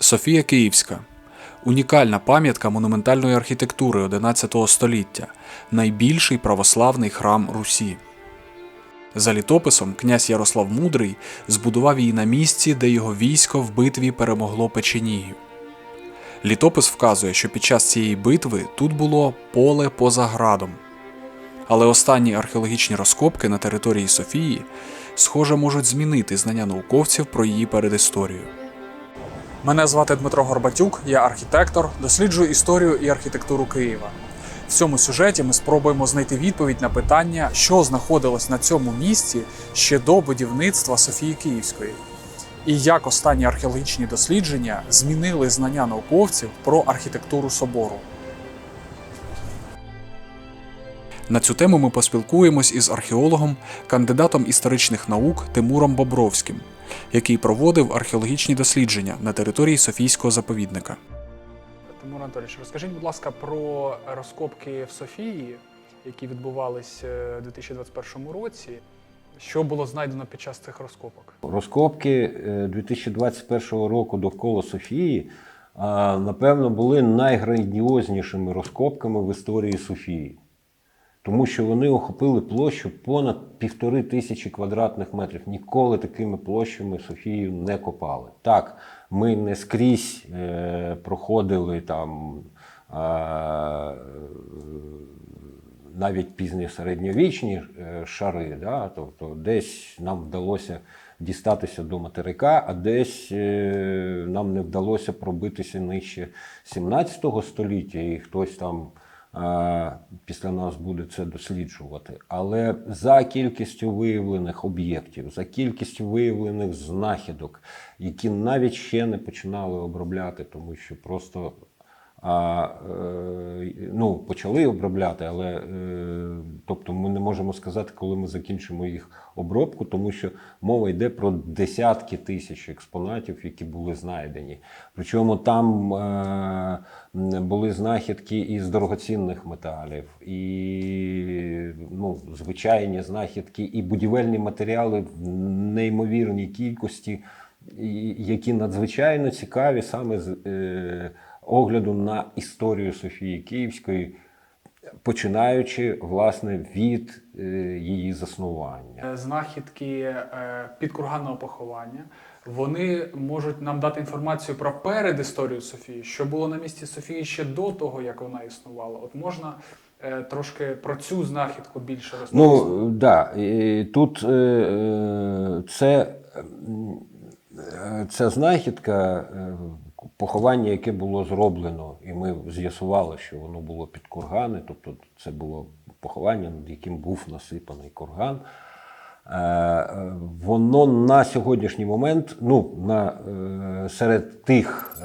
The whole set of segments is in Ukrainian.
Софія Київська унікальна пам'ятка монументальної архітектури 11 століття, найбільший православний храм Русі. За літописом князь Ярослав Мудрий збудував її на місці, де його військо в битві перемогло печенігів. Літопис вказує, що під час цієї битви тут було поле поза градом. Але останні археологічні розкопки на території Софії, схоже, можуть змінити знання науковців про її передісторію. Мене звати Дмитро Горбатюк, я архітектор, досліджую історію і архітектуру Києва. В цьому сюжеті ми спробуємо знайти відповідь на питання, що знаходилось на цьому місці ще до будівництва Софії Київської, і як останні археологічні дослідження змінили знання науковців про архітектуру собору. На цю тему ми поспілкуємось із археологом, кандидатом історичних наук Тимуром Бобровським, який проводив археологічні дослідження на території Софійського заповідника. Тимур Анатолійович, розкажіть, будь ласка, про розкопки в Софії, які відбувалися у 2021 році. Що було знайдено під час цих розкопок? Розкопки е, 2021 року довкола Софії, напевно, були найграндіознішими розкопками в історії Софії. Тому що вони охопили площу понад півтори тисячі квадратних метрів. Ніколи такими площами Софію не копали. Так, ми не скрізь е, проходили там. Е, навіть пізні середньовічні е, шари, да, тобто десь нам вдалося дістатися до материка, а десь е, нам не вдалося пробитися нижче 17 століття, і хтось там після нас буде це досліджувати. Але за кількістю виявлених об'єктів, за кількістю виявлених знахідок, які навіть ще не починали обробляти, тому що просто а, е, ну, почали обробляти, але е, тобто ми не можемо сказати, коли ми закінчимо їх обробку, тому що мова йде про десятки тисяч експонатів, які були знайдені. Причому там е, були знахідки із дорогоцінних металів, і ну, звичайні знахідки, і будівельні матеріали в неймовірній кількості, які надзвичайно цікаві саме з. Огляду на історію Софії Київської, починаючи власне від е, її заснування. Е, Знахідки е, підкурганного поховання вони можуть нам дати інформацію про передісторію Софії, що було на місці Софії ще до того, як вона існувала. От можна трошки про цю знахідку більше розповісти? Ну да, і тут е, це, це знахідка. Поховання, яке було зроблено, і ми з'ясували, що воно було під кургани, тобто це було поховання, над яким був насипаний курган. Е, е, Воно на сьогоднішній момент, ну, на, е, серед тих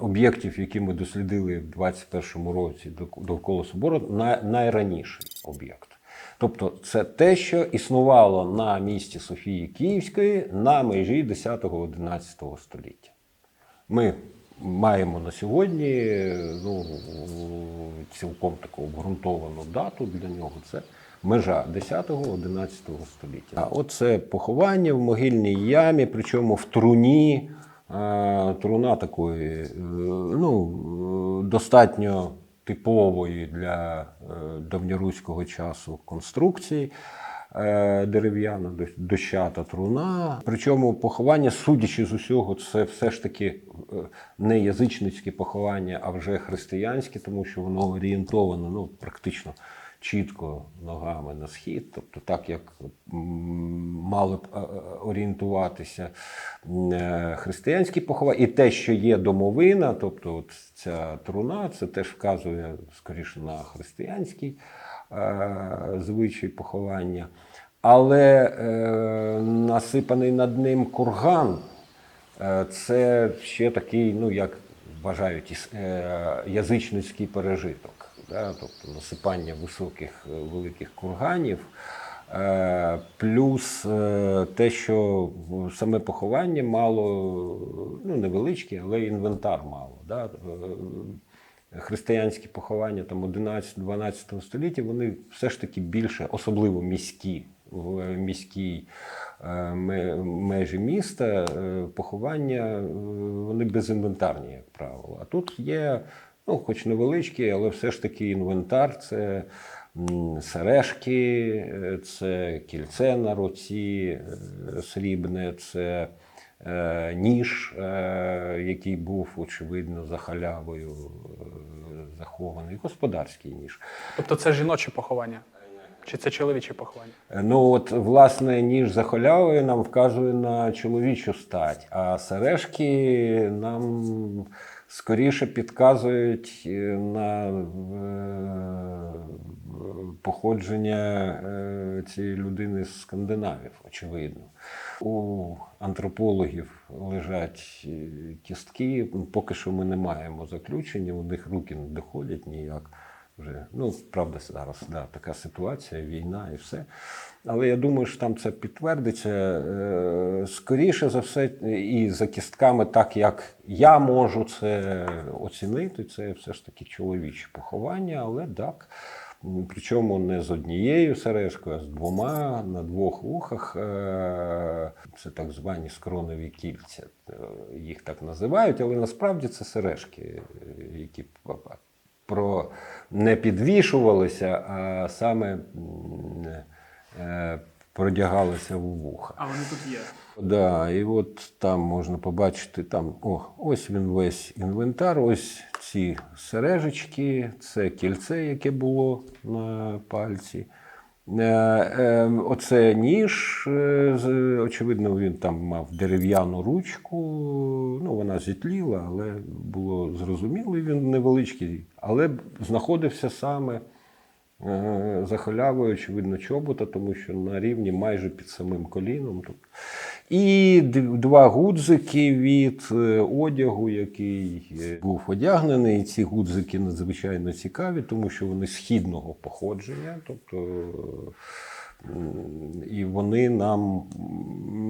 об'єктів, які ми дослідили в 2021 році довкола собору, на, найраніший об'єкт. Тобто це те, що існувало на місці Софії Київської на межі 10-11 століття. Ми маємо на сьогодні ну, цілком таку обґрунтовану дату для нього. Це межа 10-11 століття. А оце поховання в могильній ямі, причому в труні. Е, Труна такої, е, ну, достатньо типової для е, давньоруського часу конструкції. Е, Дерев'яна дощата труна. Причому поховання, судячи з усього, це все ж таки е, не язичницьке поховання, а вже християнське, тому що воно орієнтовано ну, практично чітко ногами на схід, тобто так, як мали б е, орієнтуватися християнські поховання. І те, що є домовина, тобто от ця труна, це теж вказує скоріше на християнський звичай поховання. Але е, насипаний над ним курган е, це ще такий, ну як вважають, е, язичницький пережиток. Да? Тобто насипання високих е, великих курганів. Е, Плюс е, те, що саме поховання мало, ну невеличке, але інвентар мало. Да? Е, християнські поховання там 11-12 століття, вони все ж таки більше, особливо міські, в міській е, межі міста, е, поховання е, вони безінвентарні, як правило. А тут є, ну, хоч невеличкий, але все ж таки інвентар це сережки, е, це кільце на руці е, срібне, це е, ніж, е, який був, очевидно, за халявою е, захований, господарський ніж. Тобто це жіноче поховання? Чи це чоловіче поховання? Е, Ну, от, власне, ніж за халявою нам вказує на чоловічу стать, а сережки нам скоріше підказують е, на е, походження е, цієї людини з скандинавів, очевидно. У антропологів лежать е, кістки. Поки що ми не маємо заключення, у них руки не доходять ніяк. Вже, ну, правда, зараз да, така ситуація, війна і все. Але я думаю, що там це підтвердиться. Е, Скоріше за все, і за кістками, так як я можу це оцінити, це все ж таки чоловіче поховання, але так. Причому не з однією сережкою, а з двома на двох вухах. Е, Це так звані скроневі кільця. Е, Їх так називають, але насправді це сережки, е, які про не підвішувалися, а саме продягалися в вуха. А вони тут є. Да, і от там можна побачити, там, о, ось він весь інвентар, ось ці сережечки, це кільце, яке було на пальці. Е, е, оце ніж, е, очевидно, він там мав дерев'яну ручку. Ну, вона зітліла, але було зрозуміло, він невеличкий, але знаходився саме е, за халявою, очевидно, чобота, тому що на рівні майже під самим коліном. І два гудзики від е, одягу, який е, був одягнений. Ці гудзики надзвичайно цікаві, тому що вони східного походження. Тобто, і вони нам,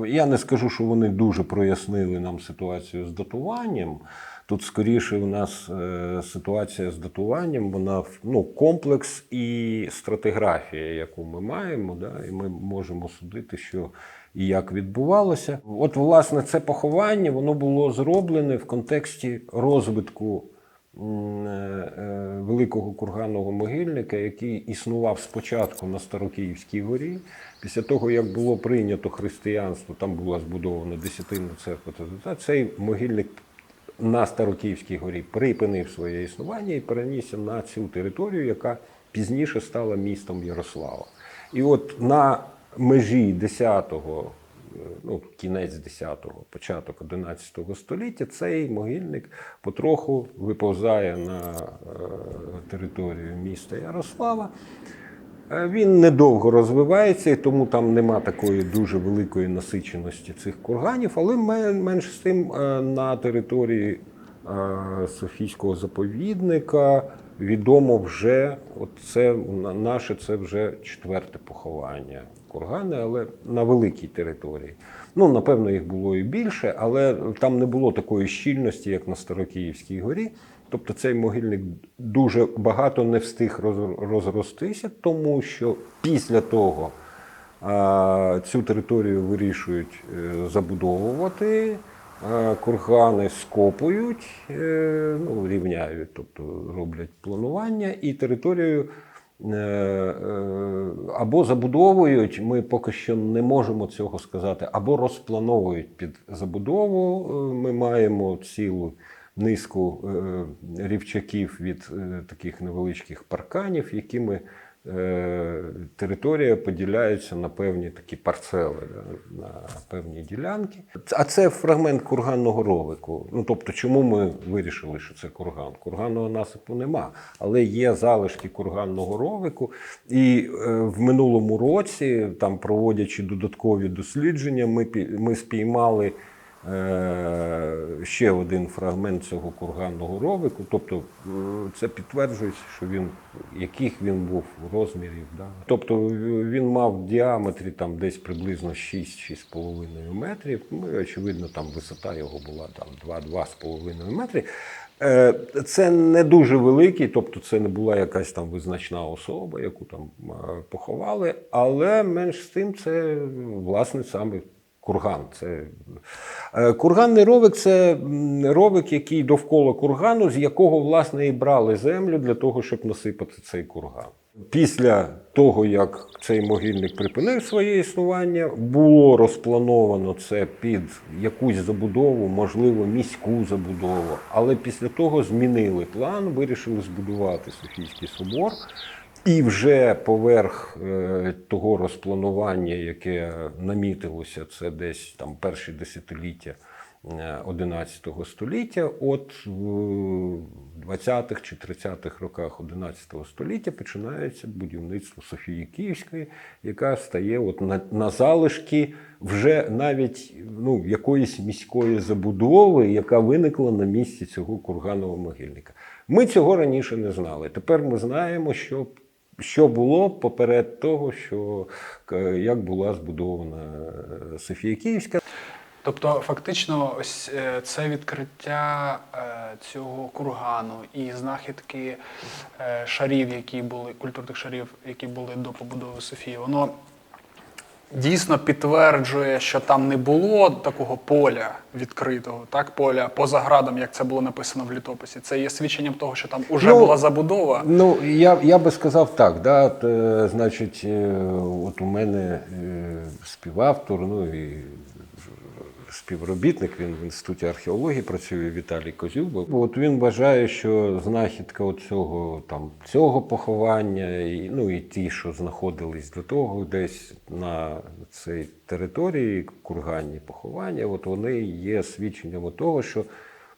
я не скажу, що вони дуже прояснили нам ситуацію з датуванням. Тут скоріше у нас е, ситуація з датуванням, вона ну, комплекс і стратиграфія, яку ми маємо, да, і ми можемо судити, що і як відбувалося. От, власне, це поховання воно було зроблене в контексті розвитку е, е, великого курганного могильника, який існував спочатку на Старокиївській горі. Після того, як було прийнято християнство, там була збудована десятинна церква. Цей могильник на Старокиївській горі припинив своє існування і перенісся на цю територію, яка пізніше стала містом Ярослава. І от на межі 10-го, е, ну, кінець 10-го, початок 11 століття, цей могильник потроху виповзає на е, територію міста Ярослава. Е, Він недовго розвивається, і тому там нема такої дуже великої насиченості цих курганів, але ме- менш з тим е, на території Софійського заповідника відомо вже, от це наше це вже четверте поховання кургани, але на великій території. Ну, напевно, їх було і більше, але там не було такої щільності, як на Старокиївській горі. Тобто цей могильник дуже багато не встиг роз- розростися, тому що після того цю територію вирішують е, забудовувати, кургани скопують, е, ну, рівняють, тобто роблять планування, і територію або забудовують, ми поки що не можемо цього сказати, або розплановують під забудову. Е, Ми маємо цілу низку е, рівчаків від е, таких невеличких парканів, якими е, територія поділяється на певні такі парцели, на певні ділянки. А це фрагмент курганного ровику. Ну тобто, чому ми вирішили, що це курган? Курганного насипу нема, але є залишки курганного ровику. І е, в минулому році, там проводячи додаткові дослідження, ми, ми спіймали. Е, ще один фрагмент цього курганного ровику. Тобто е, це підтверджується, що він яких він був розмірів. Да? Тобто е, він мав в діаметрі там десь приблизно 6-6,5 метрів. Ну, і, очевидно, там висота його була там 2-2,5 метри. Це не дуже великий, тобто це не була якась там визначна особа, яку там поховали, але менш з тим це власне саме курган. Це е, курганний ровик це ровик, який довкола кургану, з якого власне і брали землю для того, щоб насипати цей курган. Після того, як цей могильник припинив своє існування, було розплановано це під якусь забудову, можливо, міську забудову. Але після того змінили план, вирішили збудувати Софійський собор. І вже поверх е, того розпланування, яке намітилося, це десь там перші десятиліття е, 11 століття, от в 20-х чи 30-х роках 11 століття починається будівництво Софії Київської, яка стає от на, на залишки вже навіть ну, якоїсь міської забудови, яка виникла на місці цього курганового могильника. Ми цього раніше не знали. Тепер ми знаємо, що що було поперед того, що е, як була збудована е, Софія Київська. Тобто, фактично, ось е, це відкриття цього кургану і знахідки шарів, які були, культурних шарів, які були до побудови Софії, воно дійсно підтверджує, що там не було такого поля відкритого, так, поля поза градом, як це було написано в літописі. Це є свідченням того, що там уже Ну, була забудова. Ну, я, я би сказав так. Да, от, е, значить, е, от у мене е, співавтор, ну і співробітник, він в інституті археології працює Віталій Козюбов. От він вважає, що знахідка оцього, там, цього поховання, і, ну і ті, що знаходились до того, десь на цій території курганні поховання, от вони є свідченням того, що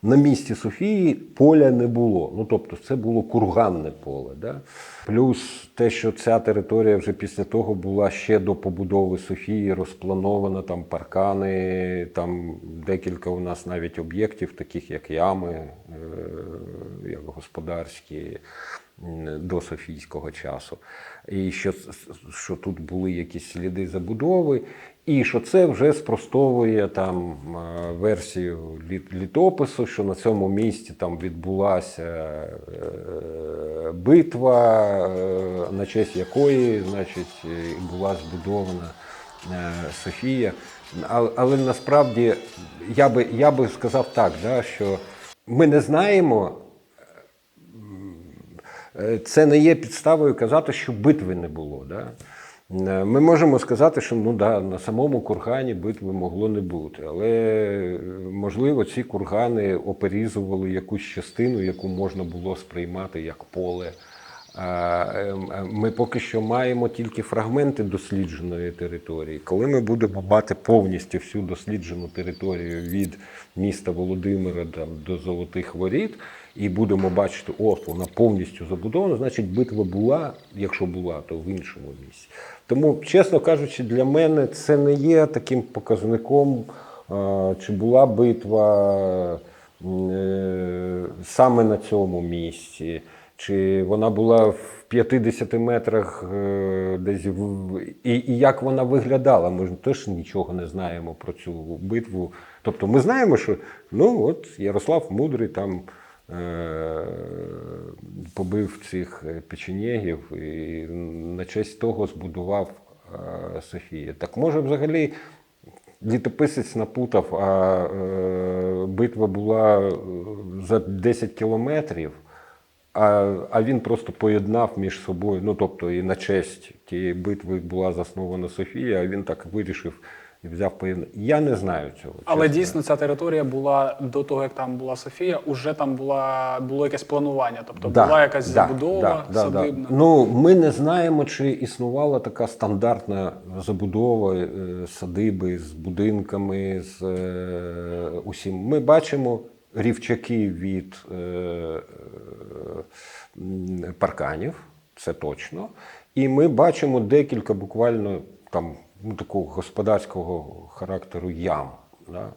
на місці Софії поля не було. Ну тобто це було курганне поле. Да? Плюс те, що ця територія вже після того була ще до побудови Софії розпланована, там паркани, там декілька у нас навіть об'єктів, таких як ями, е, як господарські до Софійського часу. І що, що тут були якісь сліди забудови, і що це вже спростовує там е, версію літопису, що на цьому місці там відбулася е, битва, е, на честь якої, значить, була збудована Софія. Але, насправді я би, я би сказав так, да, що ми не знаємо. Це не є підставою казати, що битви не було. Да? Е, Ми можемо сказати, що ну, да, на самому кургані битви могло не бути, але е, можливо ці кургани оперізували якусь частину, яку можна було сприймати як поле. Е, Ми поки що маємо тільки фрагменти дослідженої території. Коли ми будемо мати повністю всю досліджену територію від міста Володимира там, до Золотих Воріт, і будемо бачити, о, вона повністю забудована, значить битва була, якщо була, то в іншому місці. Тому, чесно кажучи, для мене це не є таким показником, чи була битва е, саме на цьому місці, чи вона була в 50 метрах е, десь і, і як вона виглядала. Ми ж теж нічого не знаємо про цю битву. Тобто ми знаємо, що ну от Ярослав Мудрий там. Е, Побив цих е, печенєгів і на честь того збудував е, Софія. Так може взагалі літописець напутав, а битва була за 10 кілометрів, а, а він просто поєднав між собою. Ну тобто і на честь тієї битви була заснована Софія, а він так вирішив і взяв поєднання. Я не знаю цього. Але дійсно ця територія була до того, як там була Софія, уже там була було якесь планування, тобто Да, була якась да, забудова да, да, да. садибна. Ну, ми не знаємо, чи існувала така стандартна забудова е, садиби з будинками, з е, усім. Ми бачимо рівчаки від е, е, парканів, це точно. І ми бачимо декілька буквально там ну, такого господарського характеру ям. Да?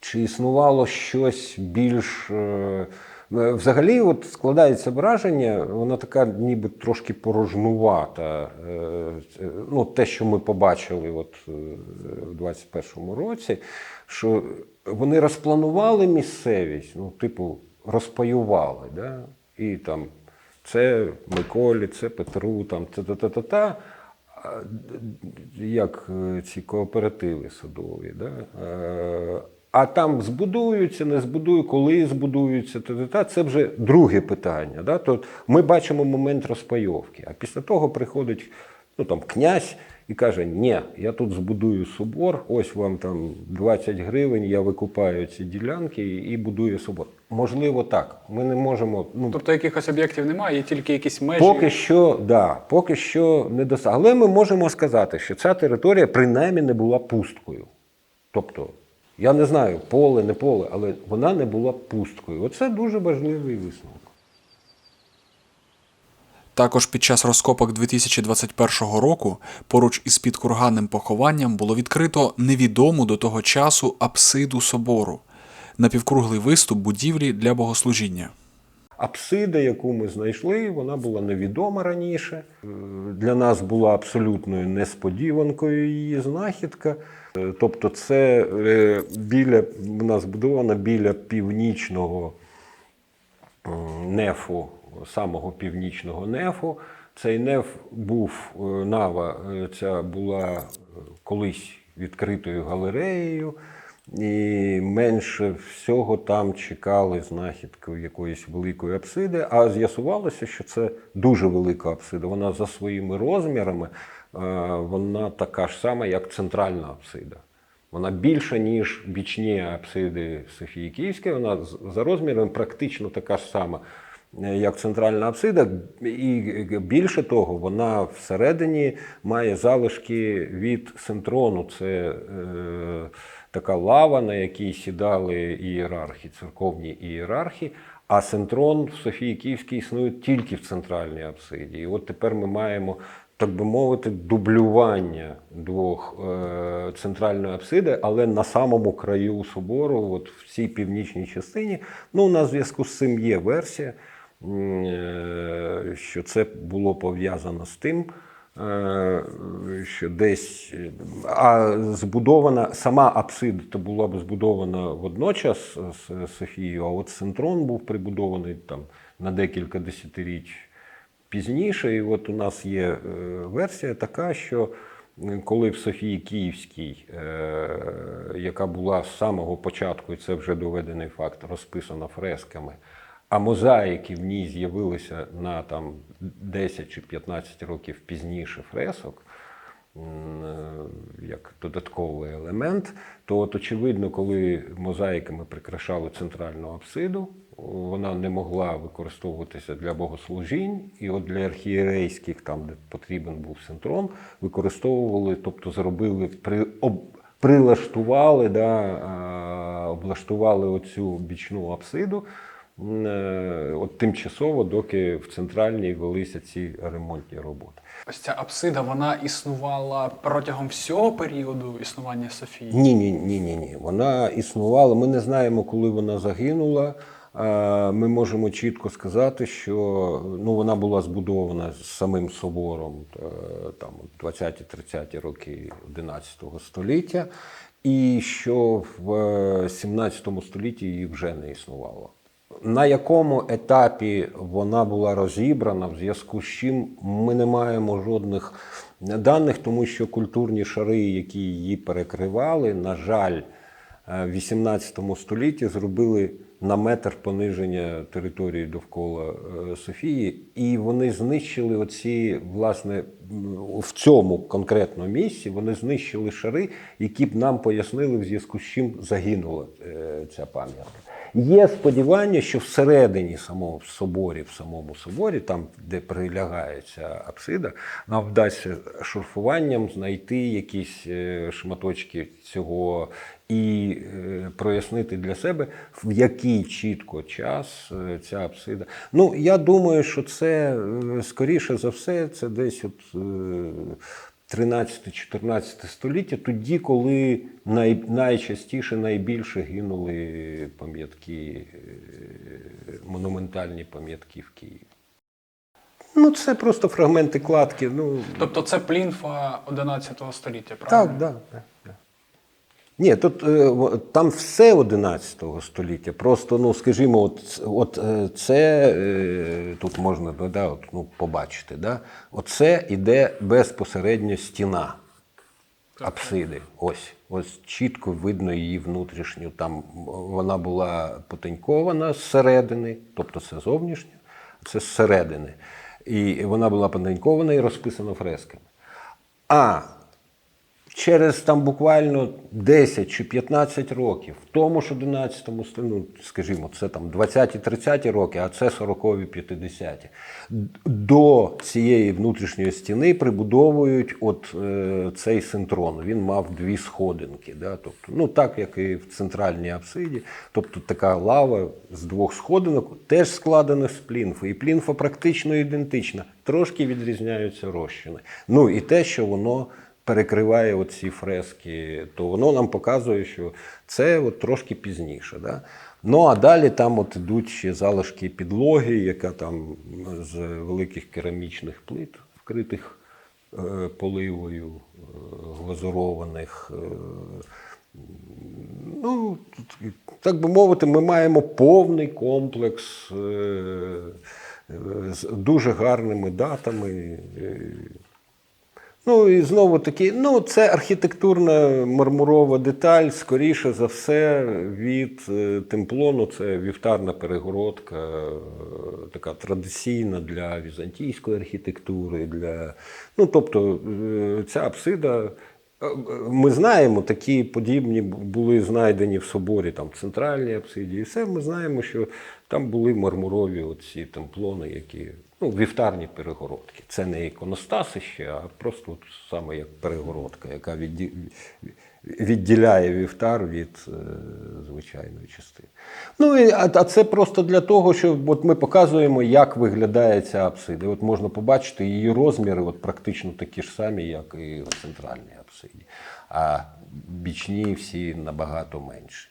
чи існувало щось більш. е, Взагалі, от складається враження, вона така ніби трошки порожнувата. Е, Ну, те, що ми побачили от, е, в 21-му році, що вони розпланували місцевість, ну, типу, розпаювали. Да? І там це Миколі, це Петру, там це та-та-та-та. А, д- Як е, ці кооперативи садові. Да? Е, А там збудуються, не збудують, коли збудуються, та-та-та, це вже друге питання. Да? То ми бачимо момент розпайовки. А після того приходить ну, там, князь і каже: Ні, я тут збудую собор, ось вам там 20 гривень, я викупаю ці ділянки і будую собор. Можливо, так. Ми не можемо. Ну, Тобто якихось об'єктів немає, є тільки якісь межі. Поки що, да, поки що не досяг. Але ми можемо сказати, що ця територія принаймні не була пусткою. Тобто, я не знаю, поле, не поле, але вона не була пусткою. Оце дуже важливий висновок. Також під час розкопок 2021 року поруч із підкурганним похованням було відкрито невідому до того часу апсиду собору напівкруглий виступ будівлі для богослужіння. Апсида, яку ми знайшли, вона була невідома раніше. Е, Для нас була абсолютною несподіванкою її знахідка. Е, Тобто, це е, біля вона збудована біля північного нефу, самого північного нефу. Цей неф був е, нава, е, ця була е, колись відкритою галереєю, і менше всього там чекали знахідку якоїсь великої апсиди. А з'ясувалося, що це дуже велика апсида. Вона за своїми розмірами вона така ж сама, як центральна апсида. Вона більша, ніж бічні апсиди Софії Київської. Вона за розміром практично така ж сама, як центральна апсида. І більше того, вона всередині має залишки від синтрону. Це е, така лава, на якій сідали ієрархи, церковні ієрархи. А синтрон в Софії Київській існує тільки в центральній апсиді. І от тепер ми маємо так би мовити, дублювання двох е, центральної апсиди, але на самому краю собору, от в цій північній частині. Ну, у нас зв'язку з цим є версія, е, що це було пов'язано з тим. е, Що десь е, а збудована сама апсида то була б збудована водночас з Софією, а от Синтрон був прибудований там на декілька десятиріч пізніше. І от у нас є е, версія така, що е, коли в Софії Київській, е, яка була з самого початку, і це вже доведений факт, розписана фресками, а мозаїки в ній з'явилися на там 10 чи 15 років пізніше фресок. е, Як додатковий елемент, то от очевидно, коли мозаїками прикрашали центральну апсиду, вона не могла використовуватися для богослужінь, і от для архієрейських, там, де потрібен був синтрон, використовували, тобто зробили, при, об, прилаштували, да, облаштували оцю бічну апсиду. Е, От тимчасово, доки в центральній велися ці ремонтні роботи. Ось ця апсида вона існувала протягом всього періоду існування Софії. Ні, ні, ні, ні, ні. Вона існувала. Ми не знаємо, коли вона загинула. Е, Ми можемо чітко сказати, що ну, вона була збудована самим собором е, там 20-30 роки 11 століття, і що в е, 17 столітті її вже не існувало. На якому етапі вона була розібрана, в зв'язку з чим ми не маємо жодних даних, тому що культурні шари, які її перекривали, на жаль, е, в 18 столітті зробили на метр пониження території довкола е, Софії, і вони знищили оці, власне, в цьому конкретному місці вони знищили шари, які б нам пояснили, в зв'язку з чим загинула е, ця пам'ятка. Є сподівання, що всередині самого соборі, в самому соборі, там, де прилягає ця апсида, нам вдасться шурфуванням знайти якісь е, шматочки цього і е, прояснити для себе, в який чітко час ця апсида. Ну, я думаю, що це скоріше за все, це десь от. Е, 13-14 століття, тоді, коли най, найчастіше, найбільше гинули пам'ятки, е, монументальні пам'ятки в Києві. Ну, це просто фрагменти кладки. Ну, Тобто це плінфа 11 століття, правильно? так, так. Да, да. Ні, тут е, там все 11 століття. Просто, ну, скажімо, от, от е, це е, тут можна ну, да, от, ну, побачити. Да? Оце іде безпосередньо стіна апсиди. Ось. Ось чітко видно її внутрішню. Там вона була потенькована зсередини, тобто це зовнішнє, а це зсередини. І вона була потенькована і розписана фресками. А через там буквально 10 чи 15 років, в тому ж 11 столітті, ну, скажімо, це там 20-30 роки, а це 40-ві, 50-ті, до цієї внутрішньої стіни прибудовують от е, цей синтрон. Він мав дві сходинки. Да? Тобто, ну, так як і в центральній апсиді. Тобто така лава з двох сходинок, теж складена з плінфи. І плінфа практично ідентична, трошки відрізняються розчини. Ну і те, що воно перекриває оці фрески, то воно нам показує, що це от трошки пізніше. Да? Ну а далі там от ідуть ще залишки підлоги, яка там з великих керамічних плит, вкритих е, поливою, е, глазурованих. Е, ну, так би мовити, ми маємо повний комплекс з дуже гарними датами. Ну і знову таки, ну це архітектурна мармурова деталь, скоріше за все, від е, темплону. Це вівтарна перегородка, е, така традиційна для візантійської архітектури. Для... Ну, тобто е, ця апсида. Ми знаємо, такі подібні були знайдені в соборі, там центральній апсиді, і все ми знаємо, що там були мармурові оці темплони, які ну, вівтарні перегородки. Це не іконостаси ще, а просто от саме як перегородка, яка відді- відділяє вівтар від е, звичайної частини. Ну, і, а, а це просто для того, що от ми показуємо, як виглядає ця апсида. От можна побачити її розміри, от практично такі ж самі, як і в центральній апсиді. А бічні всі набагато менші.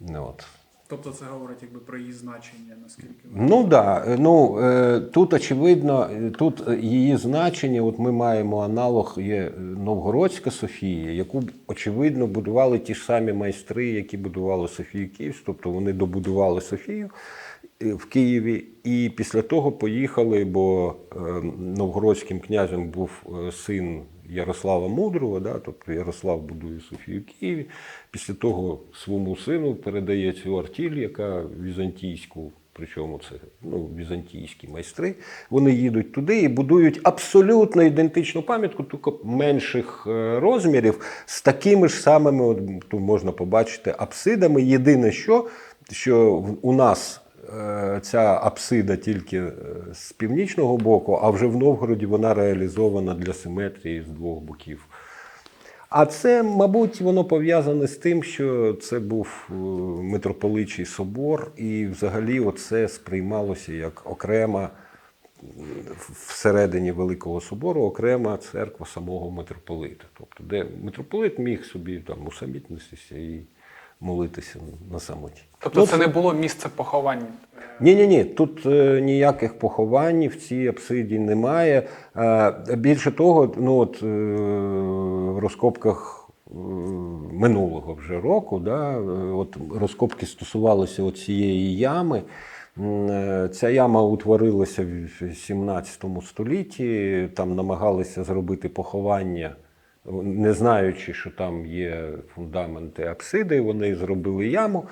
Ну, от. Тобто це говорить якби про її значення, наскільки Ну да. ну, е, тут очевидно, е, тут е, її значення, от ми маємо аналог, є е, Новгородська Софія, яку очевидно будували ті ж самі майстри, які будували Софію Київську, тобто вони добудували Софію е, в Києві і після того поїхали, бо е, новгородським князем був е, син Ярослава Мудрого, да, тобто Ярослав будує Софію Києві. Після того своєму сину передає цю артіль, яка візантійську, причому це ну, візантійські майстри. Вони їдуть туди і будують абсолютно ідентичну пам'ятку, тільки менших е, розмірів, з такими ж самими, от, тут можна побачити, апсидами. Єдине, що, що у нас ця апсида тільки е, з північного боку, а вже в Новгороді вона реалізована для симетрії з двох боків. А це, мабуть, воно пов'язане з тим, що це був е, митрополичий собор, і взагалі оце сприймалося як окрема всередині Великого собору окрема церква самого митрополита. Тобто, де митрополит міг собі там усамітнитися і молитися на самоті. Тобто Ну, це не було місце поховань. ні, ні, ні. Тут е, ніяких поховань в цій апсиді немає. Е, більше того, ну от е, в розкопках е, минулого вже року, да, е, от розкопки стосувалися цієї ями. Е, Ця яма утворилася в 17 столітті. Там намагалися зробити поховання не знаючи, що там є фундаменти апсиди, вони зробили яму.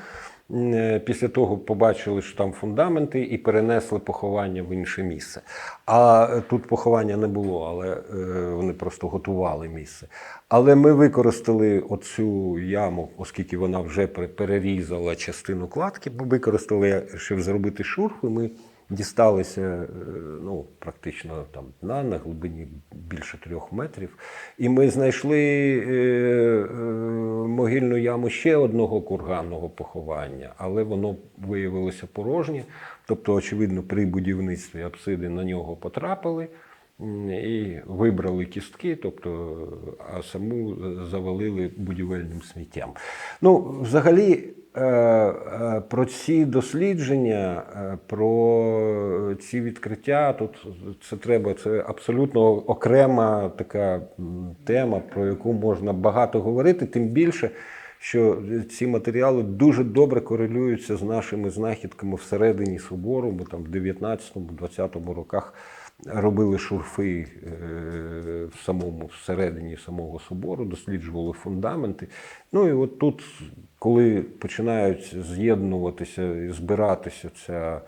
Е, Після того побачили, що там фундаменти, і перенесли поховання в інше місце. А е, тут поховання не було, але е, вони просто готували місце. Але ми використали оцю яму, оскільки вона вже перерізала частину кладки, використали, щоб зробити шурфи. Ми дісталися е, ну, практично там дна на глибині більше трьох метрів. І ми знайшли е, е, могильну яму ще одного курганного поховання, але воно виявилося порожнє. Тобто, очевидно, при будівництві апсиди на нього потрапили. і вибрали кістки, тобто, а саму завалили будівельним сміттям. Ну, взагалі, про ці дослідження, е, про ці відкриття, тут це треба, це абсолютно окрема така тема, про яку можна багато говорити, тим більше. Що ці матеріали дуже добре корелюються з нашими знахідками всередині собору, бо там в 19-20 роках робили шурфи е, в самому всередині самого собору, досліджували фундаменти. Ну і от тут, коли починають з'єднуватися і збиратися ця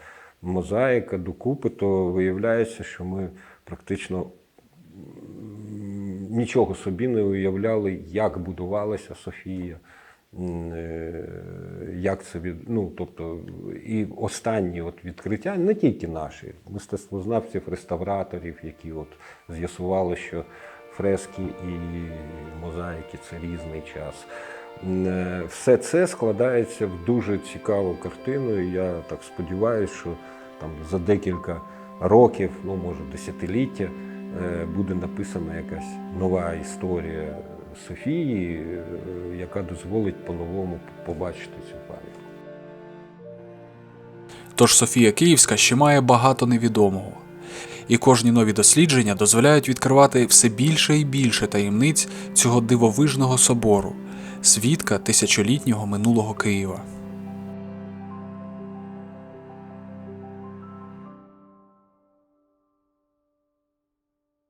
мозаїка докупи, то виявляється, що ми практично нічого собі не уявляли, як будувалася Софія. е, Як це від ну, тобто, і останні от відкриття, не тільки наші, мистецтвознавців, реставраторів, які от з'ясували, що фрески і мозаїки це різний час. Е, Все це складається в дуже цікаву картину. І я так сподіваюся, що там за декілька років, ну може десятиліття, е, буде написана якась нова історія Софії, е, яка дозволить по-новому побачити цю пам'ятку. Тож Софія Київська ще має багато невідомого. І кожні нові дослідження дозволяють відкривати все більше і більше таємниць цього дивовижного собору, свідка тисячолітнього минулого Києва.